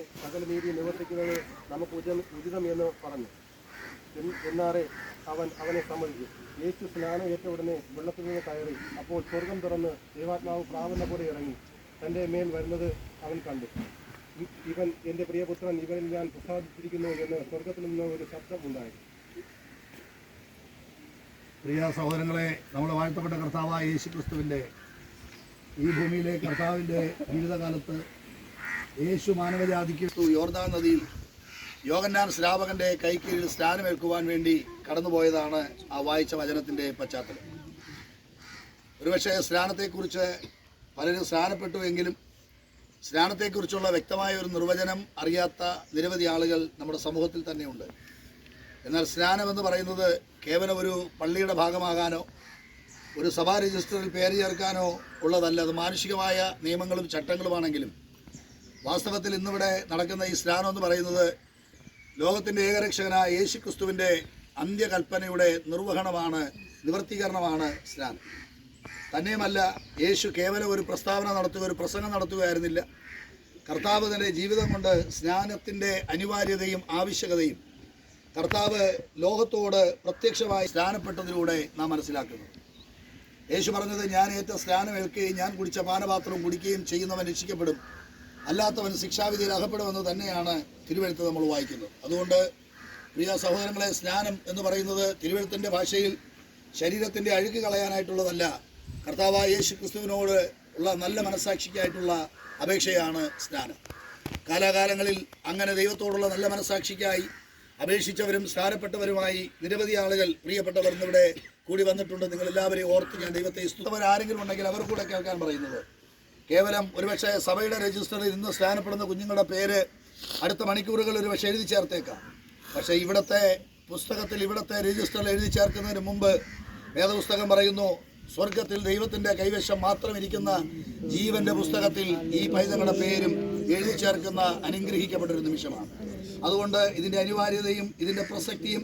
സകല നീതി നിവർത്തിക്കുന്നത് നമുക്ക് ഉചിതം ഉചിതം എന്ന് പറഞ്ഞു. എന്ന് എന്നാറെ അവൻ അവനെ സമ്മതിച്ചു. യേശു സ്നാനം ഏറ്റ ഉടനെ വെള്ളത്തിൽ നിന്ന് കയറി. അപ്പോൾ സ്വർഗം തുറന്ന് ദൈവാത്മാവ് പ്രാവുന്ന പോലെ ഇറങ്ങി. തന്റെ മേൽ വരുന്നത് അവൻ കണ്ടു. ഇവൻ എന്റെ പ്രിയപുത്രൻ ഇവനിൽ ഞാൻ പ്രസാദിച്ചിരിക്കുന്നു എന്ന് സ്വർഗത്തിൽ നിന്ന് ഒരു ശബ്ദം ഉണ്ടായി. പ്രിയ സഹോദരങ്ങളെ നമ്മുടെ വാഴ്ത്തപ്പെട്ട കർത്താവായ യേശു ക്രിസ്തുവിന്റെ ഈ ഭൂമിയിലെ കർത്താവിന്റെ ജീവിതകാലത്ത് യേശു മാനവജാതിക്ക് യോർദാ നദിയിൽ യോഗന്നാൻ ശ്രാവകന്റെ കൈക്കീഴിൽ സ്നാനമേൽക്കുവാൻ വേണ്ടി കടന്നുപോയതാണ് ആ വായിച്ച വചനത്തിന്റെ പശ്ചാത്തലം. ഒരുപക്ഷെ സ്നാനത്തെക്കുറിച്ച് പലരും സ്നാനപ്പെട്ടു എങ്കിലും സ്നാനത്തെക്കുറിച്ചുള്ള വ്യക്തമായ ഒരു നിർവചനം അറിയാത്ത നിരവധി ആളുകൾ നമ്മുടെ സമൂഹത്തിൽ തന്നെയുണ്ട്. എന്നാൽ സ്നാനമെന്ന് പറയുന്നത് കേവലം ഒരു പള്ളിയുടെ ഭാഗമാകാനോ ഒരു സഭാ രജിസ്റ്ററിൽ പേര് ചേർക്കാനോ ഉള്ളതല്ല. അത് മാനുഷികമായ നിയമങ്ങളും ചട്ടങ്ങളുമാണെങ്കിലും വാസ്തവത്തിൽ ഇന്നിവിടെ നടക്കുന്ന ഈ സ്നാനം എന്ന് പറയുന്നത് ലോകത്തിന്റെ ഏകരക്ഷകനായ യേശു ക്രിസ്തുവിന്റെ അന്ത്യകൽപ്പനയുടെ നിർവഹണമാണ് നിവർത്തീകരണമാണ് സ്നാനം. തന്നെയുമല്ല യേശു കേവലം ഒരു പ്രസ്താവന നടത്തുക ഒരു പ്രസംഗം നടത്തുകയായിരുന്നില്ല. കർത്താവ് തന്റെ ജീവിതം കൊണ്ട് സ്നാനത്തിന്റെ അനിവാര്യതയും ആവശ്യകതയും കർത്താവ് ലോകത്തോട് പ്രത്യക്ഷമായി സ്നാനപ്പെട്ടതിലൂടെ നാം മനസ്സിലാക്കുന്നു. യേശു പറഞ്ഞത് ഞാൻ ഏറ്റ സ്നാനം ഏൽക്കുകയും ഞാൻ കുടിച്ച പാനപാത്രം കുടിക്കുകയും ചെയ്യുന്നവൻ രക്ഷിക്കപ്പെടും. അല്ലാത്തവൻ ശിക്ഷാവിധിയിൽ അകപ്പെടുമെന്ന് തന്നെയാണ് തിരുവഴുത്ത് നമ്മൾ വായിക്കുന്നത്. അതുകൊണ്ട് പ്രിയ സഹോദരങ്ങളെ സ്നാനം എന്ന് പറയുന്നത് തിരുവഴുത്തിന്റെ ഭാഷയിൽ ശരീരത്തിന്റെ അഴുക്ക് കളയാനായിട്ടുള്ളതല്ല. കർത്താവായ യേശു ക്രിസ്തുവിനോട് ഉള്ള നല്ല മനസ്സാക്ഷിക്കായിട്ടുള്ള അപേക്ഷയാണ് സ്നാനം. കാലാകാലങ്ങളിൽ അങ്ങനെ ദൈവത്തോടുള്ള നല്ല മനസ്സാക്ഷിക്കായി അപേക്ഷിച്ചവരും സ്നാനപ്പെട്ടവരുമായി നിരവധി ആളുകൾ പ്രിയപ്പെട്ടവർ ഇന്നിവിടെ കൂടി വന്നിട്ടുണ്ട്. നിങ്ങൾ എല്ലാവരെയും ഓർത്ത് ഞാൻ ദൈവത്തെ ആരെങ്കിലും ഉണ്ടെങ്കിൽ അവർ കൂടെ കേൾക്കാൻ പറയുന്നത് കേവലം ഒരുപക്ഷെ സഭയുടെ രജിസ്റ്ററിൽ ഇന്ന് സ്നാനപ്പെടുന്ന കുഞ്ഞുങ്ങളുടെ പേര് അടുത്ത മണിക്കൂറുകൾ ഒരുപക്ഷെ എഴുതി ചേർത്തേക്കാം. പക്ഷേ ഇവിടുത്തെ പുസ്തകത്തിൽ ഇവിടുത്തെ രജിസ്റ്ററിൽ എഴുതി ചേർക്കുന്നതിന് മുമ്പ് വേദപുസ്തകം പറയുന്നു സ്വർഗത്തിൽ ദൈവത്തിന്റെ കൈവശം മാത്രം ഇരിക്കുന്ന ജീവന്റെ പുസ്തകത്തിൽ ഈ പൈതങ്ങളുടെ പേരും എഴുതി ചേർക്കുന്ന അനുഗ്രഹിക്കപ്പെട്ട ഒരു നിമിഷമാണ്. അതുകൊണ്ട് ഇതിന്റെ അനിവാര്യതയും ഇതിന്റെ പ്രസക്തിയും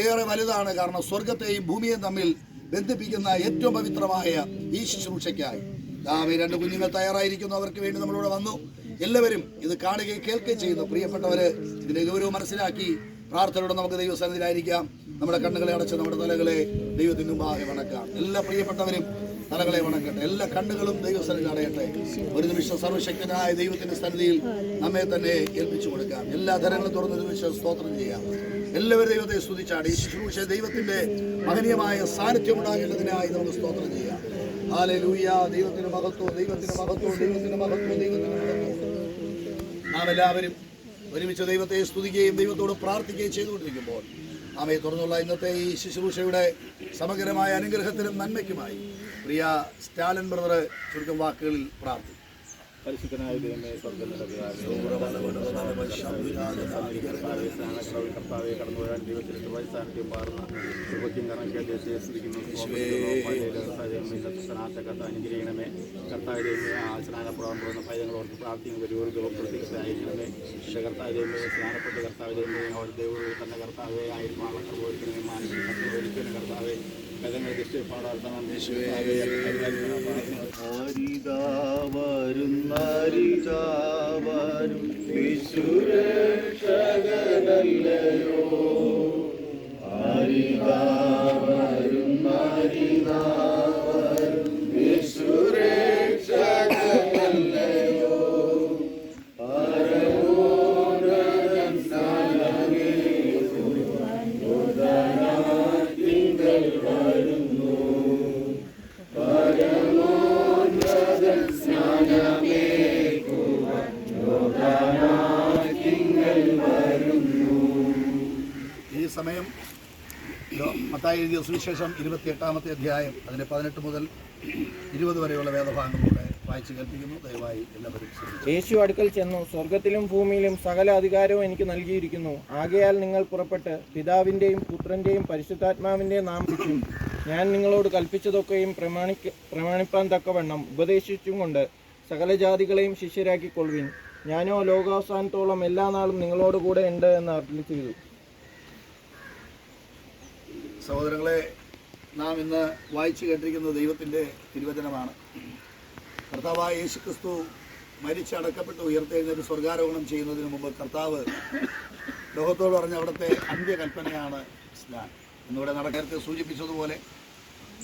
ഏറെ വലുതാണ്. കാരണം സ്വർഗത്തെയും ഭൂമിയെയും തമ്മിൽ ബന്ധിപ്പിക്കുന്ന ഏറ്റവും പവിത്രമായ ഈ ശുശ്രൂഷയ്ക്കായി. ദാവേ രണ്ട് കുഞ്ഞുങ്ങൾ തയ്യാറായിരിക്കുന്നു. അവർക്ക് വേണ്ടി നമ്മളിവിടെ വന്നു. എല്ലാവരും ഇത് കാണുകയും കേൾക്കുകയും ചെയ്യുന്നു. പ്രിയപ്പെട്ടവര് ഇതിന്റെ ഗൗരവം മനസ്സിലാക്കി പ്രാർത്ഥനയോടെ നമുക്ക് ദൈവസന്നിധിയിലായിരിക്കാം. നമ്മുടെ കണ്ണുകളെ അടച്ച് നമ്മുടെ തലകളെ ദൈവത്തിന് മുമ്പാകെ വണക്കാം. എല്ലാ പ്രിയപ്പെട്ടവരും തലകളെ വണക്കട്ടെ. എല്ലാ കണ്ണുകളും ദൈവസന്നിധി അടയട്ടെ. ഒരു നിമിഷം സർവശക്തനായ ദൈവത്തിന്റെ സന്നിധിയിൽ നമ്മെ തന്നെ ഏൽപ്പിച്ചു കൊടുക്കാം. എല്ലാ ധനങ്ങളും തുറന്ന നിമിഷം സ്തോത്രം ചെയ്യാം. എല്ലാവരും ദൈവത്തെ സ്തുതിച്ചാണ്. ഈ ശുശ്രൂഷ ദൈവത്തിന്റെ മഹനീയമായ സാന്നിധ്യം ഉണ്ടാകേണ്ടതിനായി നമുക്ക് സ്തോത്രം ചെയ്യാം. നാം എല്ലാവരും ഒരുമിച്ച് ദൈവത്തെ സ്തുതിക്കുകയും ദൈവത്തോട് പ്രാർത്ഥിക്കുകയും ചെയ്തുകൊണ്ടിരിക്കുമ്പോൾ ആമയെ തുറന്നുള്ള ഇന്നത്തെ ഈ ശുശ്രൂഷയുടെ സമഗ്രമായ അനുഗ്രഹത്തിനും നന്മയ്ക്കുമായി പ്രിയ സ്റ്റാലിൻ ബ്രദർ ചുരുക്കം വാക്കുകളിൽ പ്രാർത്ഥിക്കും പരിശുദ്ധനായ ദൈവമേ സ്വർഗത്തിലെ പിതാവേ, കർത്താവെ കടന്നു വരാൻ ദൈവത്തിന്റെ കൃപസ്ഥാനത്തിൽ മാറുന്ന കൃപയ്ക്കും കണക്കെ ദേശീയ സ്ഥാനത്തൊക്കെ അനുഗ്രഹിക്കണമേ. കർത്താവ് ദൈവമേ ആ സ്നാനപ്പെടാൻ പോകുന്ന ഭയങ്ങളോർത്ത് പ്രാർത്ഥിക്കുന്ന. വലിയൊരു പ്രത്യേകതയായിരിക്കണമേ പക്ഷേ കർത്താവ് ദൈവമേ സ്നാനപ്പെട്ട കർത്താവ് ദൈവമേ അവർ ദൈവം തന്നെ കർത്താവെ ആയിരുന്നു ആളൊക്കെ പോയിരിക്കണമേ മാനസിക കർത്താവെ കഥങ്ങൾ ദൃഷ്ടിപ്പാടാർത്തണം ഹരിതാവരും ഹരിതാവരും വിശുരക്ഷകനല്ലയോ ഹരിതാവരും സമയം മത്തായി എഴുതിയ സുവിശേഷം ഇരുപത്തിയെട്ടാമത്തെ അധ്യായം അതിന്റെ പതിനെട്ട് മുതൽ ഇരുപത് വരെയുള്ള വേദഭാഗങ്ങളിലൂടെ വായിച്ചു കേൾപ്പിക്കുന്നു. ദയവായി എല്ലാവരും. യേശു അടുക്കൽ ചെന്നു. സ്വർഗത്തിലും ഭൂമിയിലും സകല അധികാരവും എനിക്ക് നൽകിയിരിക്കുന്നു. ആകയാൽ നിങ്ങൾ പുറപ്പെട്ട് പിതാവിന്റെയും പുത്രന്റെയും പരിശുദ്ധാത്മാവിന്റെയും നാമിക്കും ഞാൻ നിങ്ങളോട് കൽപ്പിച്ചതൊക്കെയും പ്രമാണിക്ക പ്രമാണിപ്പാൻ തക്കവണ്ണം ഉപദേശിച്ചും കൊണ്ട് സകല ജാതികളെയും ശിഷ്യരാക്കിക്കൊള്ളുവിൻ. ഞാനോ ലോകാവസാനത്തോളം എല്ലാ നാളും നിങ്ങളോട് കൂടെ ഉണ്ട് എന്ന് അർപ്പിൽ സഹോദരങ്ങളെ നാം ഇന്ന് വായിച്ചു കേട്ടിരിക്കുന്നത് ദൈവത്തിന്റെ തിരുവചനമാണ്. കർത്താവായ യേശു ക്രിസ്തു മരിച്ചടക്കപ്പെട്ട് ഉയർത്തെഴുന്നേറ്റ് സ്വർഗാരോഹണം ചെയ്യുന്നതിന് മുമ്പ് കർത്താവ് ലോകത്തോട് പറഞ്ഞ അവിടുത്തെ അന്ത്യകൽപ്പനയാണ് സ്നാൻ ഇന്നിവിടെ നടക്കരുത് സൂചിപ്പിച്ചതുപോലെ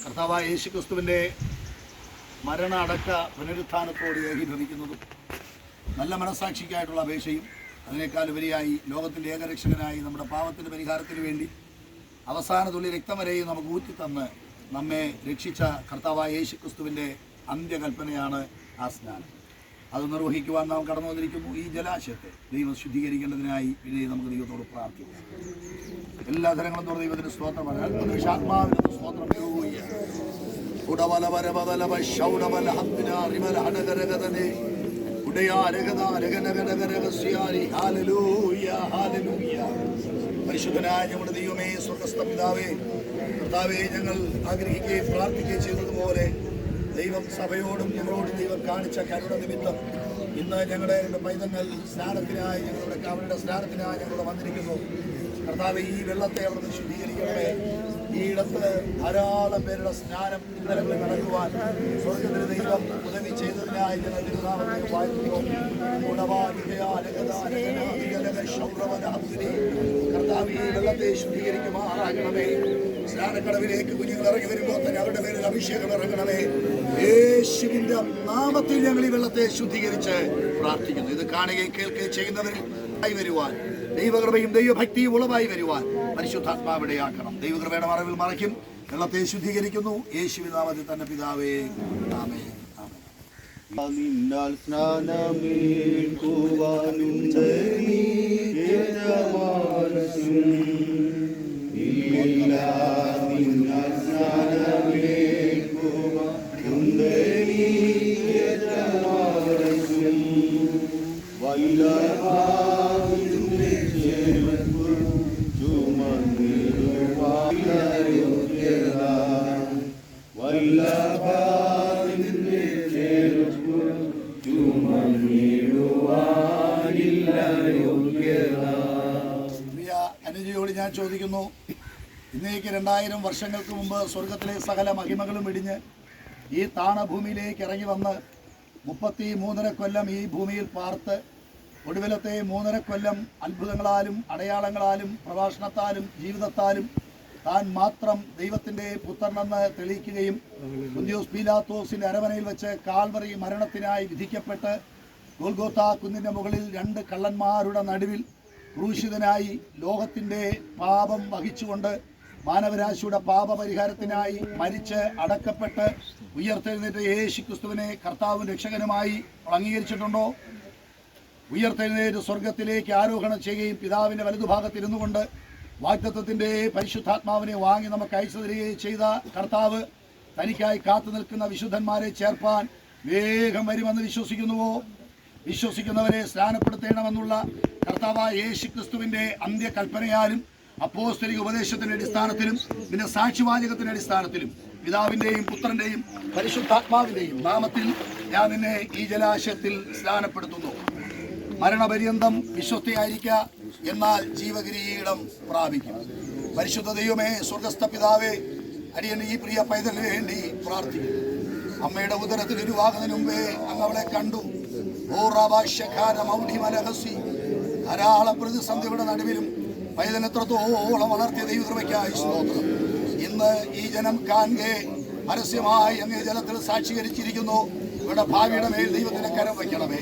കർത്താവായ യേശു ക്രിസ്തുവിന്റെ മരണ അടക്ക പുനരുത്ഥാനത്തോട് ഏകീഭവിക്കുന്നതും നല്ല മനസാക്ഷിക്കായിട്ടുള്ള അപേക്ഷയും അതിനേക്കാൾ ഉപരിയായി ലോകത്തിന്റെ ഏകരക്ഷകനായി നമ്മുടെ പാവത്തിന്റെ പരിഹാരത്തിന് വേണ്ടി അവസാന തുള്ളി രക്തം വരെയും നമുക്ക് ഊറ്റിത്തന്ന് നമ്മെ രക്ഷിച്ച കർത്താവായ യേശു ക്രിസ്തുവിന്റെ അന്ത്യകൽപ്പനയാണ് ആ സ്നാനം. അത് നിർവഹിക്കുവാൻ നാം കടന്നു വന്നിരിക്കുന്നു ഈ ജലാശയത്തെ. ദൈവം ശുദ്ധീകരിക്കേണ്ടതിനായി പിന്നെ നമുക്ക് ദൈവത്തോട് പ്രാർത്ഥിക്കാം. എല്ലാ തരങ്ങളും തുറന്ന് ദൈവത്തിന് സ്തോത്രമാണ് ആത്മാവിന് സ്തോത്രം യോഗവുകയാണ് ഉടവലവരവലവ ശൗടവല ഹത്തിന പരിശുദ്ധനായ ഞങ്ങളുടെ ദൈവമേ സ്വർഗസ്ഥ പിതാവേ കർത്താവേ ഞങ്ങൾ ആഗ്രഹിക്കുകയും പ്രാർത്ഥിക്കുകയും ചെയ്തതുപോലെ ദൈവം സഭയോടും ഞങ്ങളോടും ദൈവം കാണിച്ച കരുണ നിമിത്തം ഇന്ന് ഞങ്ങളുടെ പൈതങ്ങൾ സ്നാനത്തിനായി ഞങ്ങളുടെ അവരുടെ സ്നാനത്തിനായി ഞങ്ങൾ വന്നിരിക്കുന്നു. കർത്താവ് ഈ വെള്ളത്തെ അവിടുന്ന് ശുദ്ധീകരിക്കണമേ. ഈ ഇടത്ത് ധാരാളം പേരുടെ സ്നാനം ഇന്നലെ നടക്കുവാൻ സ്വർഗത്തിന് ദൈവം ഉദവി ചെയ്തതിനായി കർത്താവ് ഈ വെള്ളത്തെ ശുദ്ധീകരിക്കുമാറാകണമേ. സ്നാനക്കടവിലേക്ക് കുഞ്ഞുങ്ങൾ ഇറങ്ങി വരുമ്പോൾ തന്നെ അവരുടെ പേരിൽ അഭിഷേകം ഇറങ്ങണമേ. യേശുവിന്റെ നാമത്തിൽ ഞങ്ങൾ ഈ വെള്ളത്തെ ശുദ്ധീകരിച്ച് പ്രാർത്ഥിക്കുന്നു. ഇത് കാണുകയും കേൾക്കുകയും ചെയ്യുന്നവരിൽ ആയി വരുവാൻ. ദൈവകൃപയും ദൈവഭക്തിയും ഉളവായി വരുവാൻ പരിശുദ്ധാത്മാവിടെയാക്കണം ദൈവകൃപയുടെ മറവിൽ മറയ്ക്കും. വെള്ളത്തെ ശുദ്ധീകരിക്കുന്നു. യേശു നാമത്തിൽ തന്നെ പിതാവേ ആമേ നിന്നാൽ നീ ഇന്നേക്ക് രണ്ടായിരം വർഷങ്ങൾക്ക് മുമ്പ് സ്വർഗത്തിലെ സകല മഹിമകളും ഇടിഞ്ഞ് ഈ താണഭൂമിയിലേക്ക് ഇറങ്ങി വന്ന് മുപ്പത്തി മൂന്നര കൊല്ലം ഈ ഭൂമിയിൽ പാർത്ത് ഒടുവിലത്തെ മൂന്നര കൊല്ലം അത്ഭുതങ്ങളാലും അടയാളങ്ങളാലും പ്രഭാഷണത്താലും ജീവിതത്താലും താൻ മാത്രം ദൈവത്തിന്റെ പുത്രനെന്ന് തെളിയിക്കുകയും കുന്തിയോസ് പീലാത്തോസിന്റെ അരമനയിൽ വെച്ച് കാൽവറി മരണത്തിനായി വിധിക്കപ്പെട്ട് ഗോൽഗോത്ത കുന്നിന്റെ മുകളിൽ രണ്ട് കള്ളന്മാരുടെ നടുവിൽ ക്രൂശിതനായി ലോകത്തിന്റെ പാപം വഹിച്ചുകൊണ്ട് മാനവരാശിയുടെ പാപപരിഹാരത്തിനായി മരിച്ച് അടക്കപ്പെട്ട് ഉയർത്തെഴുന്നേറ്റ യേശു ക്രിസ്തുവിനെ കർത്താവും രക്ഷകനുമായി അംഗീകരിച്ചിട്ടുണ്ടോ? ഉയർത്തെഴുന്നേറ്റ് സ്വർഗത്തിലേക്ക് ആരോഹണം ചെയ്യുകയും പിതാവിന്റെ വലതുഭാഗത്തിരുന്നു കൊണ്ട് വാഗ്ദത്വത്തിന്റെ പരിശുദ്ധാത്മാവിനെ വാങ്ങി നമുക്ക് അയച്ചു തരികയും ചെയ്ത കർത്താവ് തനിക്കായി കാത്തു നിൽക്കുന്ന വിശുദ്ധന്മാരെ ചേർപ്പാൻ വേഗം വരുമെന്ന് വിശ്വസിക്കുന്നുവോ? വിശ്വസിക്കുന്നവരെ സ്നാനപ്പെടുത്തേണമെന്നുള്ള കർത്താവായ യേശു ക്രിസ്തുവിന്റെ അന്ത്യകൽപ്പനയാലും അപ്പോസ്തലിക ഉപദേശത്തിന്റെ അടിസ്ഥാനത്തിലും പിന്നെ സാക്ഷിവാചകത്തിന്റെ അടിസ്ഥാനത്തിലും പിതാവിന്റെയും പുത്രന്റെയും പരിശുദ്ധാത്മാവിന്റെയും നാമത്തിൽ ഞാൻ നിന്നെ ഈ ജലാശയത്തിൽ സ്നാനപ്പെടുത്തുന്നു. മരണപര്യന്തം വിശ്വസ്തയായിരിക്ക എന്നാൽ ജീവകിരീടം പ്രാപിക്കും. പരിശുദ്ധ ദൈവമേ സ്വർഗസ്ഥ പിതാവേ അടിയൻ ഈ പ്രിയ പൈതലിന് വേണ്ടി പ്രാർത്ഥിക്കുന്നു. അമ്മയുടെ ഉദരത്തിൽ ഉരുവാകുന്നതിന് മുമ്പേ അങ്ങ് അവളെ കണ്ടു. ഓ ധാരാളം പ്രതിസന്ധിയുടെ നടുവിലും പൈതനെത്രത്തോളം വളർത്തിയ ദൈവകൃപയ്ക്കായി സ്തോത്രം. ഇന്ന് ഈ ജനം കാൻകെ പരസ്യമായി അങ്ങേ ജലത്തിൽ സാക്ഷീകരിച്ചിരിക്കുന്നു. ഇവിടെ ഭാവിയുടെ മേൽ ദൈവത്തിന്റെ കരം വയ്ക്കണമേ.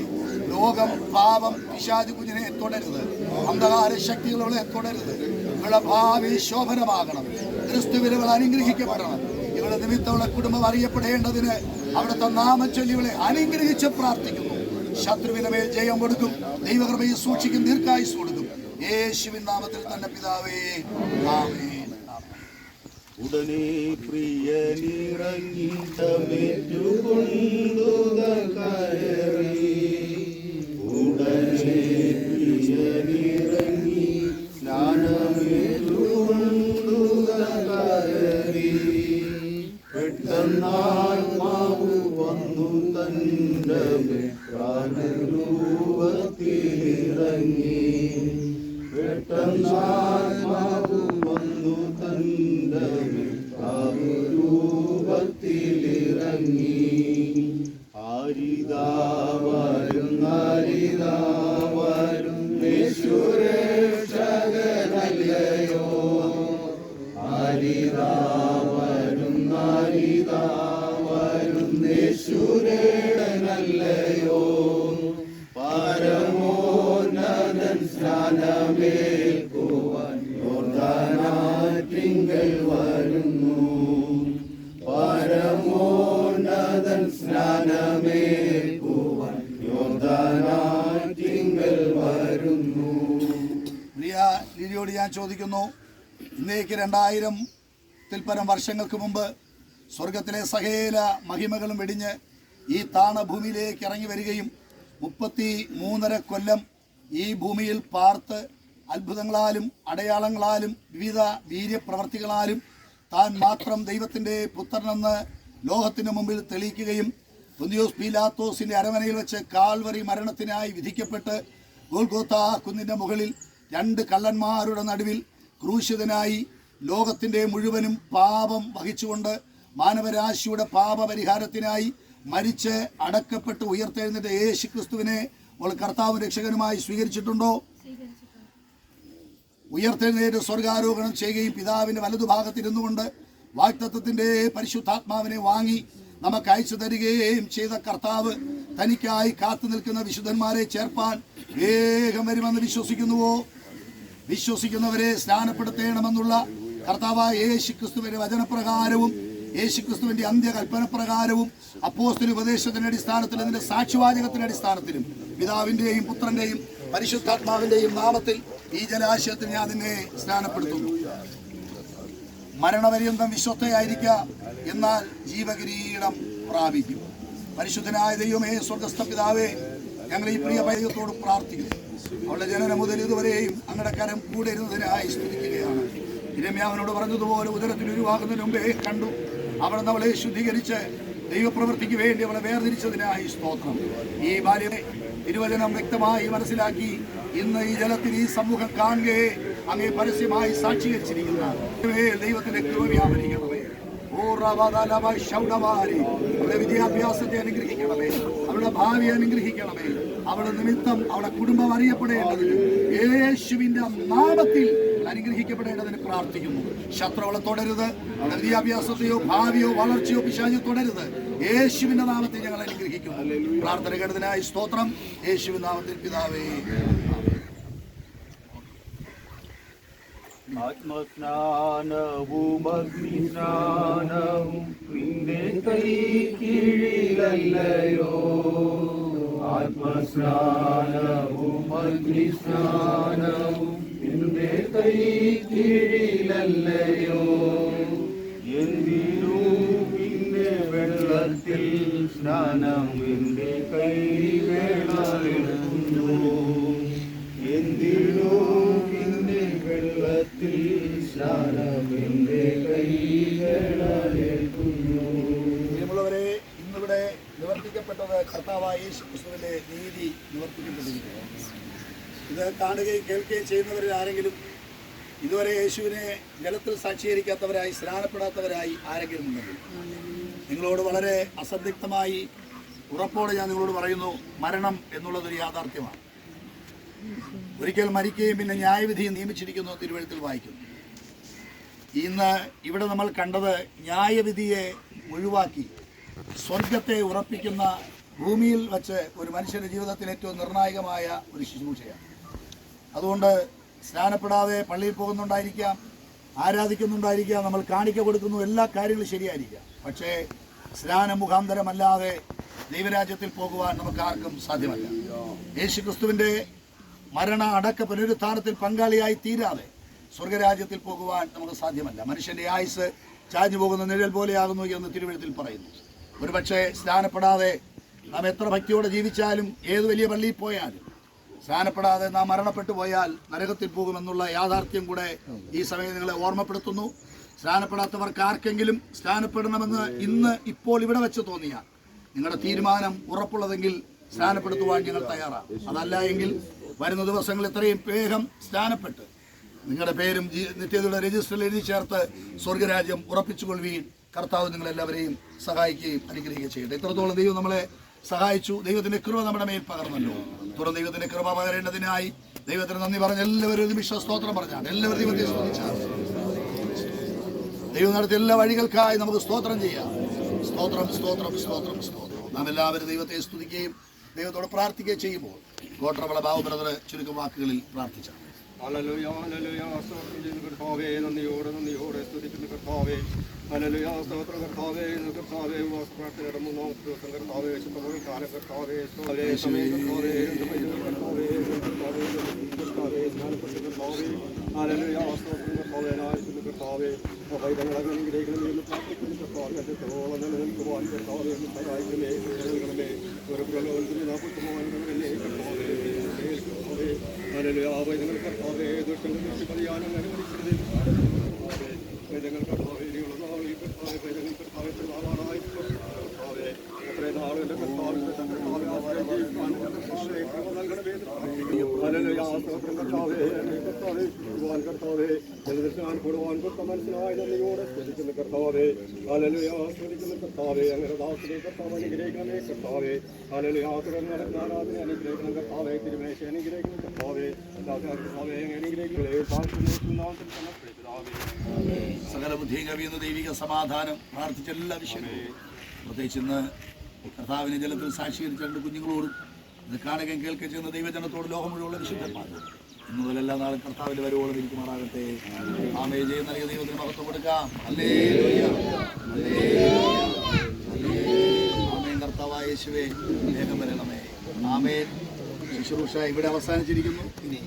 ലോകം പാപം പിശാചു കുഞ്ഞിനെ തുടരുത്. അന്ധകാര ശക്തികളെ തുടരുത്. ഇവിടെ ഭാവി ശോഭനമാകണം. ക്രിസ്തുവിനുകൾ അനുഗ്രഹിക്കപ്പെടണം. ഇവിടെ നിമിത്തമുള്ള കുടുംബം അറിയപ്പെടേണ്ടതിന് അവിടുത്തെ നാമച്ചൊല്ലികളെ അനുഗ്രഹിച്ച് പ്രാർത്ഥിക്കുന്നു. ശത്രുവിനെ മേൽ ജയം കൊടുക്കും. ദൈവകൃപയെ സൂക്ഷിക്കും. ദീർഘായുസ് കൊടുക്കും. യേശുവിൻ നാമത്തിൽ തന്നെ പിതാവേ ആമേൻ. ഉടനെ പ്രിയനിറങ്ങി തമേറ്റുകൊണ്ടുക വരുന്നാലിതാവരും നിശുരക്ഷകനല്ലയോ ഹരിതാ ലിരിയോട് ഞാൻ ചോദിക്കുന്നു. ഇന്നേക്ക് രണ്ടായിരം തിൽപ്പരം വർഷങ്ങൾക്ക് മുമ്പ് സ്വർഗത്തിലെ സഹേല മഹിമകളും വെടിഞ്ഞ് ഈ താണഭൂമിയിലേക്ക് ഇറങ്ങി വരികയും മുപ്പത്തി മൂന്നര കൊല്ലം ഈ ഭൂമിയിൽ പാർത്ത് അത്ഭുതങ്ങളാലും അടയാളങ്ങളാലും വിവിധ വീര്യപ്രവർത്തികളാലും താൻ മാത്രം ദൈവത്തിന്റെ പുത്രനെന്ന് ലോകത്തിന് മുമ്പിൽ തെളിയിക്കുകയും പൊന്തിയോസ് പീലാത്തോസിന്റെ അരമനയിൽ വെച്ച് കാൽവറി മരണത്തിനായി വിധിക്കപ്പെട്ട് ഗോൽഗോത്ത കുന്നിന്റെ മുകളിൽ രണ്ട് കള്ളന്മാരുടെ നടുവിൽ ക്രൂശിതനായി ലോകത്തിന്റെ മുഴുവനും പാപം വഹിച്ചുകൊണ്ട് മാനവരാശിയുടെ പാപപരിഹാരത്തിനായി മരിച്ച് അടക്കപ്പെട്ട് ഉയർത്തെഴുന്നേറ്റ യേശു ക്രിസ്തുവിനെ അവൾ കർത്താവ് രക്ഷകനുമായി സ്വീകരിച്ചിട്ടുണ്ടോ? ഉയർത്തെഴുന്നേറ്റ് സ്വർഗാരോഹണം ചെയ്യുകയും പിതാവിന്റെ വലതുഭാഗത്തിരുന്നു കൊണ്ട് വാക്തത്വത്തിന്റെ പരിശുദ്ധാത്മാവിനെ വാങ്ങി നമുക്ക് അയച്ചു തരികയും ചെയ്ത കർത്താവ് തനിക്കായി കാത്തു നിൽക്കുന്ന വിശുദ്ധന്മാരെ ചേർപ്പാൻ വേഗം വരുമെന്ന് വിശ്വസിക്കുന്നുവോ? വിശ്വസിക്കുന്നവരെ സ്നാനപ്പെടുത്തേണമെന്നുള്ള കർത്താവായ യേശു ക്രിസ്തുവിന്റെ വചനപ്രകാരവും യേശു ക്രിസ്തുവിന്റെ അന്ത്യകൽപ്പന പ്രകാരവും അപ്പോസ്തല ഉപദേശത്തിന്റെ അടിസ്ഥാനത്തിൽ അതിന്റെ സാക്ഷിവാചകത്തിന്റെ അടിസ്ഥാനത്തിലും പിതാവിന്റെയും പുത്രന്റെയും പരിശുദ്ധാത്മാവിന്റെയും നാമത്തിൽ ഈ ജലാശയത്തിൽ ഞാൻ നിന്നെ സ്നാനപ്പെടുത്തുന്നു. മരണപര്യന്തം വിശ്വസ്തയായിരിക്കാം എന്നാൽ ജീവകിരീടം പ്രാപിക്കും. പരിശുദ്ധനായ ദൈവമേ സ്വർഗസ്ഥ പിതാവേ ഞങ്ങൾ ഈ പ്രിയ പൈതത്തോട് പ്രാർത്ഥിക്കുന്നു. അവളുടെ ജനനം മുതൽ ഇതുവരെയും അങ്ങയുടെ കരം കൂടെ ഇരുന്നതിനായി സ്തുതിക്കുകയാണ്. ഇരമ്യാവിനോട് പറഞ്ഞതുപോലെ ഉദരത്തിൽ ഉരുവാകുന്നതിന് മുമ്പേ കണ്ടു. അവിടെ അവളെ ശുദ്ധീകരിച്ച് ദൈവപ്രവൃത്തിക്ക് വേണ്ടി അവളെ വേർതിരിച്ചതിനായി സ്തോത്രം. ഈ ബാല്യത്തെ തിരുവചനം വ്യക്തമായി മനസ്സിലാക്കി ഇന്ന് ഈ ജലത്തിൽ ഈ സമൂഹം കാണുകയെ അങ്ങേ പരസ്യമായി സാക്ഷീകരിച്ചിരിക്കുന്ന ദൈവത്തിന്റെ കൃപ വ്യാപരിക്കണമേ. ഓ. അവളുടെ വിദ്യാഭ്യാസത്തെ അനുഗ്രഹിക്കണമേ. അവളുടെ ഭാവി അനുഗ്രഹിക്കണമേ. അവളുടെ നിമിത്തം അവളുടെ കുടുംബം അറിയപ്പെടേണ്ടതിന് യേശുവിന്റെ നാമത്തിൽ അനുഗ്രഹിക്കപ്പെടേണ്ടതിന് പ്രാർത്ഥിക്കുന്നു. ശത്രു അവളെ തുടരുത്. അവളുടെ വിദ്യാഭ്യാസത്തെയോ ഭാവിയോ വളർച്ചയോ പിശാചോ തുടരുത്. യേശുവിന്റെ നാമത്തിൽ ഞങ്ങൾ അനുഗ്രഹിക്കുന്നു. പ്രാർത്ഥന കേട്ടതിനായി സ്തോത്രം. യേശുവിൻ നാമത്തിൽ പിതാവേ. ആത്മസ്നാനവും അഗ്നിസ്നാനവും നിന്റെ കൈ കീഴിലല്ലയോ ആത്മസ്നാനവും അഗ്നിസ്നാനവും നിന്റെ കൈ കീഴിലല്ലയോ എന്തിനു വെള്ളത്തിൽ സ്നാനം എന്റെ കൈ വേളായിരുന്നു കർത്താവായ യേശു ക്രിസ്തുവിന്റെ നീതി നിവർത്തിക്കപ്പെട്ടിരിക്കുന്നു. ഇത് കാണുകയും കേൾക്കുകയും ചെയ്യുന്നവരിൽ ആരെങ്കിലും ഇതുവരെ യേശുവിനെ ജലത്തിൽ സാക്ഷീകരിക്കാത്തവരായി സ്നാനപ്പെടാത്തവരായി ആരെങ്കിലും ഉണ്ടെങ്കിൽ നിങ്ങളോട് വളരെ അസന്ദിഗ്ധമായി ഉറപ്പോടെ ഞാൻ നിങ്ങളോട് പറയുന്നു മരണം എന്നുള്ളതൊരു യാഥാർത്ഥ്യമാണ്. ഒരിക്കൽ മരിക്കുകയും പിന്നെ ന്യായവിധിയും നിയമിച്ചിരിക്കുന്നു തിരുവഴുത്തിൽ വായിക്കുന്നു. ഇന്ന് ഇവിടെ നമ്മൾ കണ്ടത് ന്യായവിധിയെ ഒഴിവാക്കി സ്വർഗത്തെ ഉറപ്പിക്കുന്ന ഭൂമിയിൽ വച്ച് ഒരു മനുഷ്യന്റെ ജീവിതത്തിൽ ഏറ്റവും നിർണായകമായ ഒരു ശുശ്രൂഷയാണ്. അതുകൊണ്ട് സ്നാനപ്പെടാതെ പള്ളിയിൽ പോകുന്നുണ്ടായിരിക്കാം ആരാധിക്കുന്നുണ്ടായിരിക്കാം നമ്മൾ കാണിക്ക കൊടുക്കുന്നു എല്ലാ കാര്യങ്ങളും ശരിയായിരിക്കാം. പക്ഷേ സ്നാന മുഖാന്തരമല്ലാതെ ദൈവരാജ്യത്തിൽ പോകുവാൻ നമുക്ക് ആർക്കും സാധ്യമല്ല. യേശു ക്രിസ്തുവിന്റെ മരണ അടക്ക പുനരുത്ഥാനത്തിൽ പങ്കാളിയായി തീരാതെ സ്വർഗരാജ്യത്തിൽ പോകുവാൻ നമുക്ക് സാധ്യമല്ല. മനുഷ്യന്റെ ആയുസ് ചാഞ്ഞു പോകുന്ന നിഴൽ പോലെയാകുന്നു എന്ന് തിരുവഴുത്തിൽ പറയുന്നു. ഒരുപക്ഷെ സ്നാനപ്പെടാതെ നാം എത്ര ഭക്തിയോടെ ജീവിച്ചാലും ഏത് വലിയ പള്ളിയിൽ പോയാലും സ്നാനപ്പെടാതെ നാം മരണപ്പെട്ടു പോയാൽ നരകത്തിൽ പോകുമെന്നുള്ള യാഥാർത്ഥ്യം കൂടെ ഈ സമയം നിങ്ങളെ ഓർമ്മപ്പെടുത്തുന്നു. സ്നാനപ്പെടാത്തവർക്ക് ആർക്കെങ്കിലും സ്നാനപ്പെടണമെന്ന് ഇന്ന് ഇപ്പോൾ ഇവിടെ വെച്ച് തോന്നിയാൽ നിങ്ങളുടെ തീരുമാനം ഉറപ്പുള്ളതെങ്കിൽ സ്നാനപ്പെടുത്തുവാൻ ഞങ്ങൾ തയ്യാറാണ്. അതല്ല എങ്കിൽ വരുന്ന ദിവസങ്ങൾ ഇത്രയും വേഗം സ്നാനപ്പെട്ട് നിങ്ങളുടെ പേരും നിത്യതയുടെ രജിസ്റ്ററിൽ എഴുതി ചേർത്ത് സ്വർഗരാജ്യം ഉറപ്പിച്ചുകൊള്ളുകയും കർത്താവ് നിങ്ങളെല്ലാവരെയും സഹായിക്കുകയും അനുഗ്രഹിക്കുകയും ചെയ്യട്ടെ. ഇത്രത്തോളം ദൈവം നമ്മളെ സഹായിച്ചു. ദൈവത്തിന്റെ കൃപ നമ്മുടെ മേൽ പകർന്നല്ലോ. തുറന്ന് ദൈവത്തിന്റെ കൃപ പകരേണ്ടതിനായി ദൈവത്തിന് നന്ദി പറഞ്ഞ എല്ലാവരും നിമിഷ വിശ്വസ്തോത്രം പറഞ്ഞാണ്. എല്ലാവരും ദൈവത്തെ സ്തുതിച്ചാണ്. ദൈവം നടത്തിയ എല്ലാ വഴികൾക്കായി നമുക്ക് സ്തോത്രം ചെയ്യാം. സ്തോത്രം സ്തോത്രം സ്തോത്രം സ്തോത്രം. നാം എല്ലാവരും ദൈവത്തെ സ്തുതിക്കുകയും ദൈവത്തോട് പ്രാർത്ഥിക്കുകയും ചെയ്യുമ്പോൾ ഗോത്രവള ബാബു ബ്രദർ ചുരുക്കം വാക്കുകളിൽ പ്രാർത്ഥിച്ചാണ്. കർത്താവേ നന്ദിയോടെ നന്ദിയോടെ സ്തുതിക്കുന്ന കർത്താവേ ഹല്ലേലൂയ സ്തോത്രം കർത്താവേ കർത്താവേ പ്രാർത്ഥനയുടെ മൂന്നാമത്തെ ദിവസം കർത്താവേ ശുദ്ധമുള്ള കാലം കർത്താവേ സ്തോത്രേ സമയം കർത്താവേ കർത്താവേ കർത്താവേ കർത്താവേ സ്നാനപ്പെട്ട കർത്താവേ ഹല്ലേലൂയ സ്തോത്രം കർത്താവേ നായത്തിന് കർത്താവേ പൈതങ്ങളെ അനുഗ്രഹിക്കണമേ എന്ന് കർത്താവേ അറ്റത്തോളം നിലനിൽക്കുവാൻ കർത്താവേ ഒന്ന് സഹായിക്കണമേ ഒരു പ്രലോഭനത്തിന് നാൽപ്പത്തി കർത്താവേ കർത്താവേ ഹല്ലേലൂയ പൈതങ്ങൾ കർത്താവേ ദുഷ്ടങ്ങൾ ദുഷ്ടപതിയാനം അനുവദിക്കരുതേ. പൈതങ്ങൾ കർത്താവേ ഇനിയുള്ള കർത്താവേ പൈതങ്ങൾ കർത്താവേ പ്രധാനമായി കർത്താവേ എത്രയും നാളുകളുടെ കർത്താവിന്റെ കർത്താവേ ആശ്രയം ജീവിക്കാൻ കർത്താവേ കൃപ നൽകണമേ പ്രാർത്ഥിക്കുന്നു. കർത്താവേ കർത്താവേ ഭഗവാൻ കർത്താവേ ജലദർശനം കൊടുവാൻ കൊടുത്ത മനസ്സിനായി നന്ദിയോടെ കർത്താവേ. ഹല്ലേലൂയ സ്തുതിക്കുന്ന കർത്താവേ അങ്ങനെ ദാസനെ കർത്താവ് അനുഗ്രഹിക്കണമേ കർത്താവേ. ഹല്ലേലൂയ തുടർന്ന് ആരാധന അനുഗ്രഹിക്കണം കർത്താവേ തിരുമേശ അനുഗ്രഹിക്കണം സകല ബുദ്ധിയും കവിയുന്ന ദൈവിക സമാധാനം പ്രാർത്ഥിച്ച എല്ലാ വിഷയങ്ങളും. പ്രത്യേകിച്ച് ഇന്ന് കർത്താവിനെ ജലത്തിൽ സാക്ഷീകരിച്ച രണ്ട് കുഞ്ഞുങ്ങളോടും ഇത് കാണുകയും കേൾക്കുകയും ചെയ്യുന്ന ദൈവജനത്തോട് ലോകം മുഴുവൻ വിശുദ്ധന്മാരോട്. ഇന്ന് മുതൽ എല്ലാ നാളും വരുവോളം വരവോളം ഇരിക്കുമാറാകട്ടെ. ആമേ ജയം നൽകിയ ദൈവത്തിന് മഹത്വം കൊടുക്കാം. അല്ലേ ആമേൻ. കർത്താവായ യേശുവേ വേഗം വരണമേ. ആമേൻ. ശുശ്രൂഷ ഇവിടെ അവസാനിച്ചിരിക്കുന്നു. ഇനി